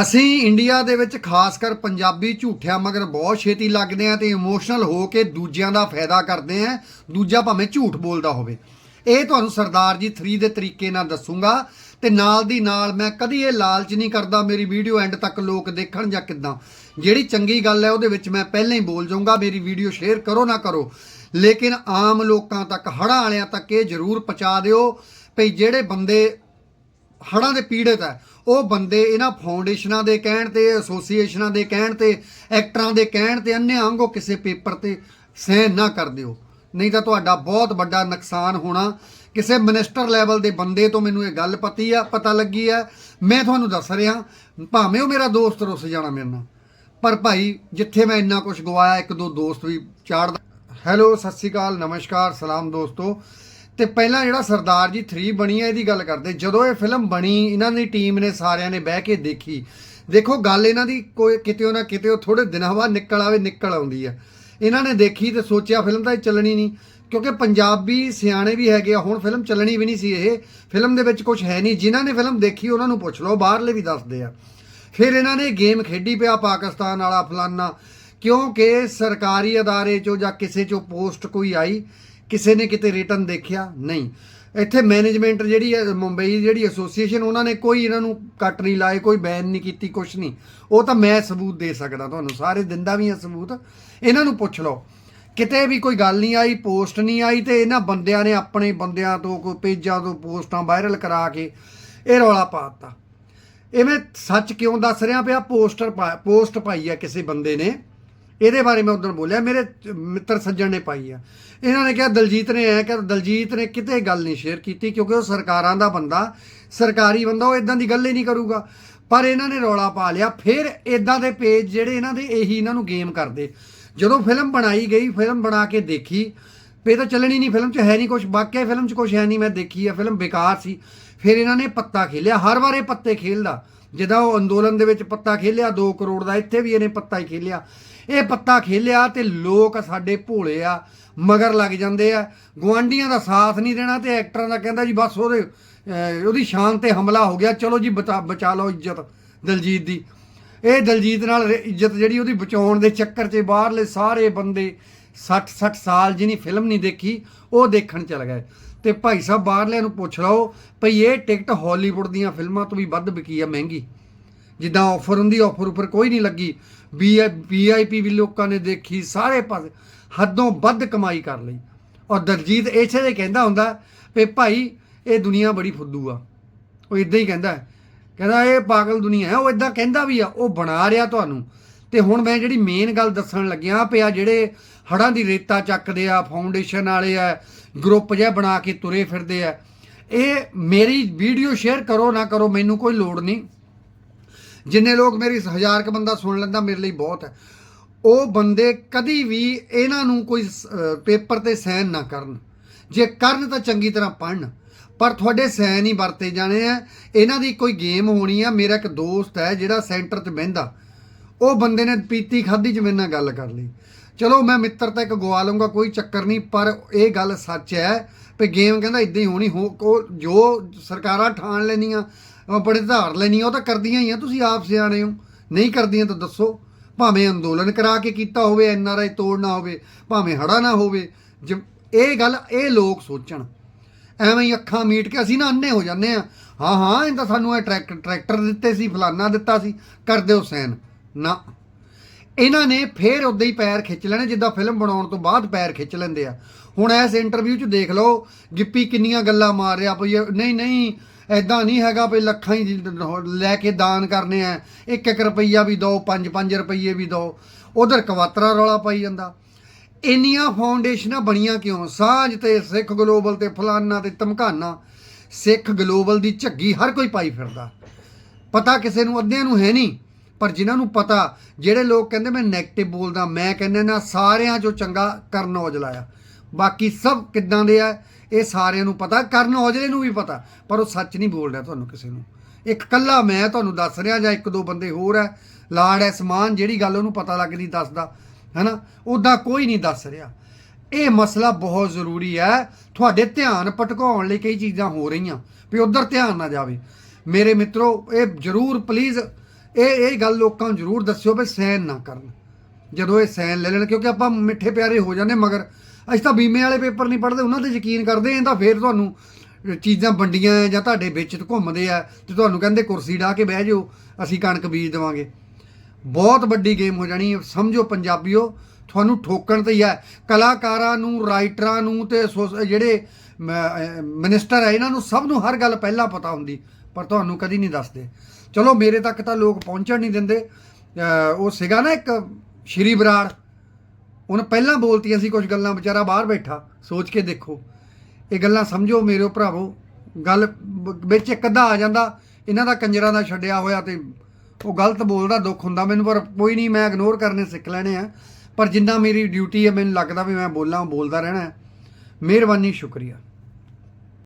ਅਸੀਂ ਇੰਡੀਆ ਦੇ ਵਿੱਚ ਖਾਸ ਕਰ ਪੰਜਾਬੀ ਝੂਠਿਆਂ ਮਗਰ ਬਹੁਤ ਛੇਤੀ ਲੱਗਦੇ ਆ ਤੇ ਇਮੋਸ਼ਨਲ ਹੋ ਕੇ ਦੂਜਿਆਂ ਦਾ ਫਾਇਦਾ ਕਰਦੇ ਆ ਦੂਜਾ ਭਾਵੇਂ ਝੂਠ ਬੋਲਦਾ ਹੋਵੇ। ਇਹ ਤੁਹਾਨੂੰ ਸਰਦਾਰ ਜੀ 3 ਦੇ ਤਰੀਕੇ ਨਾਲ ਦੱਸੂਗਾ ਤੇ ਨਾਲ ਦੀ ਨਾਲ ਮੈਂ ਕਦੀ ਇਹ ਲਾਲਚ ਨਹੀਂ ਕਰਦਾ ਮੇਰੀ ਵੀਡੀਓ ਐਂਡ ਤੱਕ ਲੋਕ ਦੇਖਣ ਜਾਂ ਕਿਦਾਂ। ਜਿਹੜੀ ਚੰਗੀ ਗੱਲ ਹੈ ਉਹਦੇ ਵਿੱਚ ਮੈਂ ਪਹਿਲਾਂ ਹੀ ਬੋਲ ਜਾਊਂਗਾ, ਮੇਰੀ ਵੀਡੀਓ ਸ਼ੇਅਰ ਕਰੋ ਨਾ ਕਰੋ। ਲੇਕਿਨ ਆਮ ਲੋਕਾਂ ਤੱਕ, ਹੜ੍ਹਾਂ ਵਾਲਿਆਂ ਤੱਕ ਇਹ ਜ਼ਰੂਰ ਪਹੁੰਚਾ ਦਿਓ ਭਈ ਜਿਹੜੇ ਬੰਦੇ ਹੜ੍ਹਾਂ ਦੇ ਪੀੜਤ ਹੈ। ਉਹ ਬੰਦੇ ਇਹਨਾਂ ਫਾਊਂਡੇਸ਼ਨਾਂ ਦੇ ਕਹਿਣ ਤੇ, ਐਸੋਸੀਏਸ਼ਨਾਂ ਦੇ ਕਹਿਣ ਤੇ, ਐਕਟਰਾਂ ਦੇ ਕਹਿਣ ਤੇ ਅੰਨੇ ਵਾਂਗੋ ਕਿਸੇ ਪੇਪਰ ਤੇ ਸਹਿਣ ਨਾ ਕਰ ਦਿਓ। ਨਹੀਂ ਤਾਂ ਤੁਹਾਡਾ ਬਹੁਤ ਵੱਡਾ ਨੁਕਸਾਨ ਹੋਣਾ। ਕਿਸੇ ਮਿਨਿਸਟਰ ਲੈਵਲ ਦੇ ਬੰਦੇ ਤੋਂ ਮੈਨੂੰ ਇਹ ਗੱਲ ਪਤੀ ਆ, ਪਤਾ ਲੱਗੀ ਆ। ਮੈਂ ਤੁਹਾਨੂੰ ਦੱਸ ਰਿਹਾ, ਭਾਵੇਂ ਉਹ ਮੇਰਾ ਦੋਸਤ ਰੁੱਸ ਜਾਣਾ ਮੇਰੇ ਨਾਲ। ਪਰ ਭਾਈ, ਜਿੱਥੇ ਮੈਂ ਇੰਨਾ ਕੁਝ ਗਵਾਇਆ, ਇੱਕ ਦੋ ਦੋਸਤ ਵੀ ਚਾੜਦਾ। ਹੈਲੋ, ਸਤਿ ਸ਼੍ਰੀ ਅਕਾਲ, ਨਮਸਕਾਰ, ਸਲਾਮ ਦੋਸਤੋ। ਤੇ ਪਹਿਲਾਂ ਜਿਹੜਾ ਸਰਦਾਰ ਜੀ 3 ਬਣੀ ਹੈ ਇਹਦੀ ਗੱਲ ਕਰਦੇ। ਜਦੋਂ ਇਹ ਫਿਲਮ ਬਣੀ, ਇਹਨਾਂ ਦੀ ਟੀਮ ਨੇ ਸਾਰਿਆਂ ਨੇ ਬਹਿ ਕੇ ਦੇਖੀ। ਦੇਖੋ, ਗੱਲ ਇਹਨਾਂ ਦੀ ਕੋਈ ਕਿਤੇ ਨਾ ਕਿਤੇ ਉਹ ਥੋੜੇ ਦਿਨਾਂ ਬਾਅਦ ਨਿਕਲ ਆਵੇ, ਨਿਕਲ ਆਉਂਦੀ ਆ। ਇਹਨਾਂ ਨੇ ਦੇਖੀ ਤੇ ਸੋਚਿਆ ਫਿਲਮ ਤਾਂ ਇਹ ਚੱਲਣੀ ਨਹੀਂ। ਕਿਉਂਕਿ ਪੰਜਾਬੀ ਸਿਆਣੇ ਵੀ ਹੈਗੇ ਆ, ਹੁਣ ਫਿਲਮ ਚੱਲਣੀ ਵੀ ਨਹੀਂ ਸੀ ਇਹ। ਫਿਲਮ ਦੇ ਵਿੱਚ ਕੁਝ ਹੈ ਨਹੀਂ। ਜਿਨ੍ਹਾਂ ਨੇ ਫਿਲਮ ਦੇਖੀ, ਉਹਨਾਂ ਨੂੰ ਪੁੱਛ ਲਓ, ਬਾਹਰਲੇ ਵੀ ਦੱਸਦੇ ਆ। ਫਿਰ ਇਹਨਾਂ ਨੇ ਗੇਮ ਖੇਡੀ ਪਿਆ, ਪਾਕਿਸਤਾਨ ਵਾਲਾ ਫਲਾਨਾ। ਕਿਉਂਕਿ ਸਰਕਾਰੀ ਅਦਾਰੇ ਚੋਂ ਜਾਂ ਕਿਸੇ ਚੋਂ ਪੋਸਟ ਕੋਈ ਆਈ ਕਿਸੇ ਨੇ ਕਿਤੇ ਰਿਟਰਨ ਦੇਖਿਆ? ਨਹੀਂ। ਇੱਥੇ ਮੈਨੇਜਮੈਂਟ ਜਿਹੜੀ ਹੈ, ਮੁੰਬਈ ਜਿਹੜੀ ਐਸੋਸੀਏਸ਼ਨ ਉਹਨਾਂ ਨੇ ਕੋਈ ਇਹਨਾਂ ਨੂੰ ਕੱਟ ਨਹੀਂ ਲਾਏ, ਕੋਈ ਬੈਨ ਨਹੀਂ ਕੀਤੀ, ਕੁਛ ਨਹੀਂ। ਉਹ ਤਾਂ ਮੈਂ ਸਬੂਤ ਦੇ ਸਕਦਾ ਤੁਹਾਨੂੰ, ਸਾਰੇ ਦਿੰਦਾ ਵੀ ਹਾਂ ਸਬੂਤ। ਇਹਨਾਂ ਨੂੰ ਪੁੱਛ ਲਓ। ਕਿਤੇ ਵੀ ਕੋਈ ਗੱਲ ਨਹੀਂ ਆਈ ਪੋਸਟ ਨਹੀਂ ਆਈ ਤੇ ਇਹਨਾਂ ਬੰਦਿਆਂ ਨੇ ਆਪਣੇ ਬੰਦਿਆਂ ਤੋਂ, ਕੋਈ ਪੇਜਾਂ ਤੋਂ ਪੋਸਟਾਂ ਵਾਇਰਲ ਕਰਾ ਕੇ ਇਹ ਰੌਲਾ ਪਾਤਾ ਇਹ ਮੈਂ ਸੱਚ ਕਿਉਂ ਦੱਸ ਰਿਹਾ ਪਿਆ? ਪੋਸਟਰ ਪਾ- ਪੋਸਟ ਪਾਈ ਆ ਕਿਸੇ ਬੰਦੇ ਨੇ। ਇਹਦੇ ਬਾਰੇ ਮੈਂ ਉਦੋਂ ਬੋਲਿਆ, ਮੇਰੇ ਮਿੱਤਰ ਸੱਜਣ ਨੇ ਪਾਈ ਆ। ਇਹਨਾਂ ਨੇ ਕਿਹਾ, ਦਲਜੀਤ ਨੇ ਐ ਕਿ ਦਲਜੀਤ ਨੇ ਕਿਤੇ ਗੱਲ ਨਹੀਂ ਸ਼ੇਅਰ ਕੀਤੀ ਕਿਉਂਕਿ ਉਹ ਸਰਕਾਰਾਂ ਦਾ ਬੰਦਾ, ਸਰਕਾਰੀ ਬੰਦਾ, ਉਹ ਇਦਾਂ ਦੀ ਗੱਲ ਹੀ ਨਹੀਂ ਕਰੂਗਾ। ਪਰ ਇਹਨਾਂ ਨੇ ਰੌਲਾ ਪਾ ਲਿਆ, ਫਿਰ ਇਦਾਂ ਦੇ ਪੇਜ ਜਿਹੜੇ ਇਹਨਾਂ ਦੇ, ਇਹੀ ਇਹਨਾਂ ਨੂੰ ਗੇਮ ਕਰਦੇ। ਜਦੋਂ ਫਿਲਮ ਬਣਾਈ ਗਈ ਫਿਲਮ ਬਣਾ ਕੇ ਦੇਖੀ ਪੇ ਤਾਂ ਚੱਲਣੀ ਨਹੀਂ ਫਿਲਮ 'ਚ ਹੈ ਨਹੀਂ ਕੁਝ ਵਾਕਿਆ ਫਿਲਮ 'ਚ ਕੁਝ ਹੈ ਨਹੀਂ, ਮੈਂ ਦੇਖੀ ਆ ਫਿਲਮ ਬੇਕਾਰ ਸੀ। ਫਿਰ ਇਹਨਾਂ ਨੇ ਪੱਤਾ ਖੇਲਿਆ, ਹਰ ਵਾਰ ਇਹ ਪੱਤੇ ਖੇਲਦਾ। ਜਿੱਦਾਂ ਉਹ ਅੰਦੋਲਨ ਦੇ ਵਿੱਚ ਪੱਤਾ ਖੇਲਿਆ 2 ਕਰੋੜ ਦਾ ਇੱਥੇ ਵੀ ਇਹਨੇ ਪੱਤਾ ਹੀ ਖੇਲਿਆ। ਇਹ ਪੱਤਾ ਖੇਲਿਆ ਤੇ ਲੋਕ ਸਾਡੇ ਭੋਲੇ ਆ, ਮਗਰ ਲੱਗ ਜਾਂਦੇ ਆ। ਗਵਾਂਡੀਆਂ ਦਾ ਸਾਥ ਨਹੀਂ ਦੇਣਾ ਤੇ ਐਕਟਰਾਂ ਦਾ ਕਹਿੰਦਾ ਜੀ ਬਸ ਉਹਦੇ ਉਹਦੀ ਸ਼ਾਨ ਤੇ ਹਮਲਾ ਹੋ ਗਿਆ। ਚਲੋ ਜੀ ਬਚਾ ਬਚਾ ਲਓ ਇੱਜ਼ਤ ਦਲਜੀਤ ਦੀ। ਇਹ ਦਲਜੀਤ ਨਾਲ ਰ- ਇੱਜ਼ਤ ਜਿਹੜੀ ਉਹਦੀ ਬਚਾਉਣ ਦੇ ਚੱਕਰ 'ਚ ਬਾਹਰਲੇ ਸਾਰੇ ਬੰਦੇ 60 60 ਸਾਲ ਜਿਹਨੀ ਫਿਲਮ ਨਹੀਂ ਦੇਖੀ, ਉਹ ਦੇਖਣ ਚਲ ਗਏ। ਤੇ ਭਾਈ ਸਾਹਿਬ ਬਾਹਰਲਿਆਂ ਨੂੰ ਪੁੱਛ ਲਓ ਭਈ ਇਹ ਟਿਕਟ ਹਾਲੀਵੁੱਡ ਦੀਆਂ ਫਿਲਮਾਂ ਤੋਂ ਵੀ ਵੱਧ ਵਿਕੀ ਆ ਮਹਿੰਗੀ। ਜਿੱਦਾਂ ਆਫਰ ਹੁੰਦੀ ਆਫਰ ਉੱਪਰ ਕੋਈ ਨਹੀਂ ਲੱਗੀ। ਵੀਆਈਪੀ ਵੀ ਲੋਕਾਂ ਨੇ ਦੇਖੀ, ਸਾਰੇ ਪਾਸੇ ਹੱਦੋਂ ਵੱਧ ਕਮਾਈ ਕਰ ਲਈ। ਔਰ ਦਲਜੀਤ ਇਸੇ ਦੇ ਕਹਿੰਦਾ ਹੁੰਦਾ ਵੀ ਭਾਈ ਇਹ ਦੁਨੀਆ ਬੜੀ ਫੁੱਦੂ ਆ। ਉਹ ਇਦਾਂ ਹੀ ਕਹਿੰਦਾ ਕਹਿੰਦਾ, ਇਹ ਪਾਗਲ ਦੁਨੀਆ ਹੈ, ਉਹ ਇਦਾਂ ਕਹਿੰਦਾ ਵੀ ਆ, ਉਹ ਬਣਾ ਰਿਹਾ ਤੁਹਾਨੂੰ। ਤੇ ਹੁਣ ਮੈਂ ਜਿਹੜੀ ਮੇਨ ਗੱਲ ਦੱਸਣ ਲੱਗਿਆ ਪਿਆ ਜਿਹੜੇ ਹੜਾਂ ਦੀ ਰੇਤਾ ਚੱਕਦੇ ਆ ਫਾਊਂਡੇਸ਼ਨ ਵਾਲੇ ਆ ਗਰੁੱਪ ਜਿਹਾ ਬਣਾ ਕੇ ਤੁਰੇ ਫਿਰਦੇ ਆ, ਇਹ ਮੇਰੀ ਵੀਡੀਓ ਸ਼ੇਅਰ ਕਰੋ ਨਾ ਕਰੋ, ਮੈਨੂੰ ਕੋਈ ਲੋੜ ਨਹੀਂ। ਜਿੰਨੇ ਲੋਕ ਮੇਰੀ ਹਜ਼ਾਰ ਕ ਬੰਦਾ ਸੁਣ ਲੈਂਦਾ, ਮੇਰੇ ਲਈ ਬਹੁਤ ਹੈ। ਉਹ ਬੰਦੇ ਕਦੀ ਵੀ ਇਹਨਾਂ ਨੂੰ ਕੋਈ ਸ- ਪੇਪਰ ਤੇ ਸਾਈਨ ਨਾ ਕਰਨ। ਜੇ ਕਰਨ ਤਾਂ ਚੰਗੀ ਤਰ੍ਹਾਂ ਪੜਨ ਪਰ ਤੁਹਾਡੇ ਸਾਈਨ ਹੀ ਵਰਤੇ ਜਾਣੇ ਆ। ਇਹਨਾਂ ਦੀ ਕੋਈ ਗੇਮ ਹੋਣੀ ਆ, ਮੇਰਾ ਇੱਕ ਦੋਸਤ ਹੈ ਜਿਹੜਾ ਸੈਂਟਰ 'ਚ ਬਹਿੰਦਾ। ਉਹ ਬੰਦੇ ਨੇ ਪੀਤੀ ਖਾਦੀ ਚ ਮੇਰੇ ਨਾਲ ਗੱਲ ਕਰ ਲਈ। ਚਲੋ ਮੈਂ ਮਿੱਤਰ ਤਾਂ ਇੱਕ ਗਵਾ ਲਊਂਗਾ, ਕੋਈ ਚੱਕਰ ਨਹੀਂ, ਪਰ ਇਹ ਗੱਲ ਸੱਚ ਹੈ ਵੀ ਗੇਮ ਕਹਿੰਦਾ ਇਦਾਂ ਹੀ ਹੋਣੀ, ਹੋ ਕੋ- ਜੋ ਸਰਕਾਰਾਂ ਠਾਣ ਲੈਣੀਆਂ ਬੜੇ ਧਾਰ ਲੈਣੀਆਂ ਉਹ ਤਾਂ ਕਰਦੀਆਂ ਹੀ ਆ, ਤੁਸੀਂ ਆਪ ਸਿਆਣੇ ਹੋ। ਨਹੀਂ ਕਰਦੀਆਂ ਤਾਂ ਦੱਸੋ, ਭਾਵੇਂ ਅੰਦੋਲਨ ਕਰਾ ਕੇ ਕੀਤਾ ਹੋਵੇ, ਐਨ ਆਰ ਆਈ ਤੋੜਨਾ ਹੋਵੇ, ਭਾਵੇਂ ਹੜਾ ਨਾ ਹੋਵੇ ਜਿ- ਇਹ ਗੱਲ, ਇਹ ਲੋਕ ਸੋਚਣ। ਐਵੇਂ ਹੀ ਅੱਖਾਂ ਮੀਟ ਕੇ ਅਸੀਂ ਨਾ ਅੰਨੇ ਹੋ ਜਾਂਦੇ ਆ। ਹਾਂ ਹਾਂ, ਇਹ ਤਾਂ ਸਾਨੂੰ ਇਹ ਟਰੈਕਟਰ ਟਰੈਕਟਰ ਦਿੱਤੇ ਸੀ, ਫਲਾਨਾ ਦਿੱਤਾ ਸੀ, ਕਰ ਦਿਓ ਸੈਨ। ਨਾ। ਇਹਨਾਂ ਨੇ ਫੇਰ ਉਦਾਂ ਹੀ ਪੈਰ ਖਿੱਚ ਲੈਣੇ, ਜਿੱਦਾਂ ਫਿਲਮ ਬਣਾਉਣ ਤੋਂ ਬਾਅਦ ਪੈਰ ਖਿੱਚ ਲੈਂਦੇ ਆ। ਹੁਣ ਇਸ ਇੰਟਰਵਿਊ 'ਚ ਦੇਖ ਲਓ, ਗਿੱਪੀ ਕਿੰਨੀਆਂ ਗੱਲਾਂ ਮਾਰ ਰਿਹਾ, ਭਈ ਨਹੀਂ ਨਹੀਂ ਐਦਾਂ ਨਹੀਂ ਹੈਗਾ ਭਈ ਲੱਖਾਂ ਹੀ ਲੈ ਕੇ ਦਾਨ ਕਰਨੇ ਆ। ਇੱਕ ਇੱਕ ਰੁਪਈਆ ਵੀ ਦਿਓ 5-5 ਰੁਪਈਏ ਵੀ ਦਿਓ ਉਧਰ ਕਵਾਤਰਾ ਰੌਲਾ ਪਾਈ ਜਾਂਦਾ। ਇੰਨੀਆਂ ਫਾਊਂਡੇਸ਼ਨਾਂ ਬਣੀਆਂ ਕਿਉਂ? ਸਾਂਝ ਤੇ ਸਿੱਖ ਗਲੋਬਲ ਤੇ ਫਲਾਨਾ ਤੇ ਧਮਕਾਨਾ। ਸਿੱਖ ਗਲੋਬਲ ਦੀ ਝੱਗੀ ਹਰ ਕੋਈ ਪਾਈ ਫਿਰਦਾ। ਪਤਾ ਕਿਸੇ ਨੂੰ ਅੱਧਿਆਂ ਨੂੰ ਹੈ ਨਹੀਂ। ਪਰ ਜਿਨ੍ਹਾਂ ਨੂੰ ਪਤਾ, ਜਿਹੜੇ ਲੋਕ ਕਹਿੰਦੇ ਮੈਂ 네ਗੇਟਿਵ ਬੋਲਦਾ, ਮੈਂ ਕਹਿੰਦਾ ਨਾ ਸਾਰਿਆਂ ਚੋਂ ਚੰਗਾ ਕਰਨ ਔਜਲਾ ਆ। ਬਾਕੀ ਸਭ ਕਿੱਦਾਂ ਦੇ ਆ, ਇਹ ਸਾਰਿਆਂ ਨੂੰ ਪਤਾ, ਕਰਨ ਔਜਲੇ ਨੂੰ ਵੀ ਪਤਾ, ਪਰ ਉਹ ਸੱਚ ਨਹੀਂ ਬੋਲ ਰਿਹਾ ਤੁਹਾਨੂੰ ਕਿਸੇ ਨੂੰ। ਇੱਕ ਕੱਲਾ ਮੈਂ ਤੁਹਾਨੂੰ ਦੱਸ ਰਿਹਾ ਜਾਂ ਇੱਕ ਦੋ ਬੰਦੇ ਹੋਰ ਹੈ ਲਾੜ ਹੈ ਸਮਾਨ, ਜਿਹੜੀ ਗੱਲ ਉਹਨੂੰ ਪਤਾ ਲੱਗਦੀ ਦੱਸਦਾ, ਹੈਨਾ? ਉਦਾਂ ਕੋਈ ਨਹੀਂ ਦੱਸ ਰਿਹਾ। ਇਹ ਮਸਲਾ ਬਹੁਤ ਜ਼ਰੂਰੀ ਹੈ ਤੁਹਾਡੇ ਧਿਆਨ ਭਟਕਾਉਣ ਲਈ ਕਈ ਚੀਜ਼ਾਂ ਹੋ ਰਹੀਆਂ, ਵੀ ਉਧਰ ਧਿਆਨ ਨਾ ਜਾਵੇ। ਮੇਰੇ ਮਿੱਤਰੋ, ਇਹ ਜਰੂਰ ਪਲੀਜ਼ ਇਹ ਇਹ ਗੱਲ ਲੋਕਾਂ ਨੂੰ ਜ਼ਰੂਰ ਦੱਸਿਓ ਵੀ ਸੈਨ ਨਾ ਕਰਨ। ਜਦੋਂ ਇਹ ਸੈਨ ਲੈ ਲੈਣ, ਕਿਉਂਕਿ ਆਪਾਂ ਮਿੱਠੇ ਪਿਆਰੇ ਹੋ ਜਾਂਦੇ, ਮਗਰ ਅਸੀਂ ਤਾਂ ਬੀਮੇ ਵਾਲੇ ਪੇਪਰ ਨਹੀਂ ਪੜ੍ਹਦੇ, ਉਹਨਾਂ ਤੇ ਯਕੀਨ ਕਰਦੇ ਆਂ ਤਾਂ ਫੇਰ ਤੁਹਾਨੂੰ ਚੀਜ਼ਾਂ ਵੰਡੀਆਂ ਆ ਜਾਂ ਤੁਹਾਡੇ ਵਿੱਚ ਘੁੰਮਦੇ ਆ ਤੇ ਤੁਹਾਨੂੰ ਕਹਿੰਦੇ ਕੁਰਸੀ ਢਾ ਕੇ ਬਹਿ ਜਾਓ, ਅਸੀਂ ਕਣਕ ਬੀਜ ਦੇਵਾਂਗੇ। ਬਹੁਤ ਵੱਡੀ ਗੇਮ ਹੋ ਜਾਣੀ ਹੈ ਸਮਝੋ ਪੰਜਾਬੀਓ, ਤੁਹਾਨੂੰ ਠੋਕਣ ਤੇ ਹੀ ਹੈ ਕਲਾਕਾਰਾਂ ਨੂੰ, ਰਾਈਟਰਾਂ ਨੂੰ ਤੇ ਸੋਸ- ਜਿਹੜੇ ਮਿਨਿਸਟਰ ਹੈ ਇਹਨਾਂ ਨੂੰ ਸਭ ਨੂੰ ਹਰ ਗੱਲ ਪਹਿਲਾਂ ਪਤਾ ਹੁੰਦੀ, ਪਰ ਤੁਹਾਨੂੰ ਕਦੀ ਨਹੀਂ ਦੱਸਦੇ। ਚਲੋ ਮੇਰੇ ਤੱਕ ਤਾਂ ਲੋਕ ਪਹੁੰਚਣ ਨਹੀਂ ਦਿੰਦੇ। ਉਹ ਸੀਗਾ ਨਾ ਇੱਕ ਸ਼੍ਰੀ ਬਰਾੜ। ਉਹਨੇ ਪਹਿਲਾਂ ਬੋਲਤੀਆਂ ਸੀ ਕੁਝ ਗੱਲਾਂ, ਵਿਚਾਰਾ ਬਾਹਰ ਬੈਠਾ, ਸੋਚ ਕੇ ਦੇਖੋ। ਇਹ ਗੱਲਾਂ ਸਮਝੋ ਮੇਰੇ ਭਰਾਵੋ। ਗੱਲ ਵਿੱਚ ਇੱਕ ਅੱਧਾ ਆ ਜਾਂਦਾ। ਇਹਨਾਂ ਦਾ ਕੰਜਰਾਂ ਦਾ ਛੱਡਿਆ ਹੋਇਆ ਤੇ ਉਹ ਗਲਤ ਬੋਲਦਾ, ਦੁੱਖ ਹੁੰਦਾ। ਮੈਨੂੰ ਪਰ ਕੋਈ ਨਹੀਂ, ਮੈਂ ਇਗਨੋਰ ਕਰਨੇ ਸਿੱਖ ਲੈਣੇ ਆ। ਪਰ ਜਿੰਨਾ ਮੇਰੀ ਡਿਊਟੀ ਹੈ, ਮੈਨੂੰ ਲੱਗਦਾ ਵੀ ਮੈਂ ਬੋਲਾਂ, ਬੋਲਦਾ ਰਹਿਣਾ ਮਿਹਰਬਾਨੀ, ਸ਼ੁਕਰੀਆ।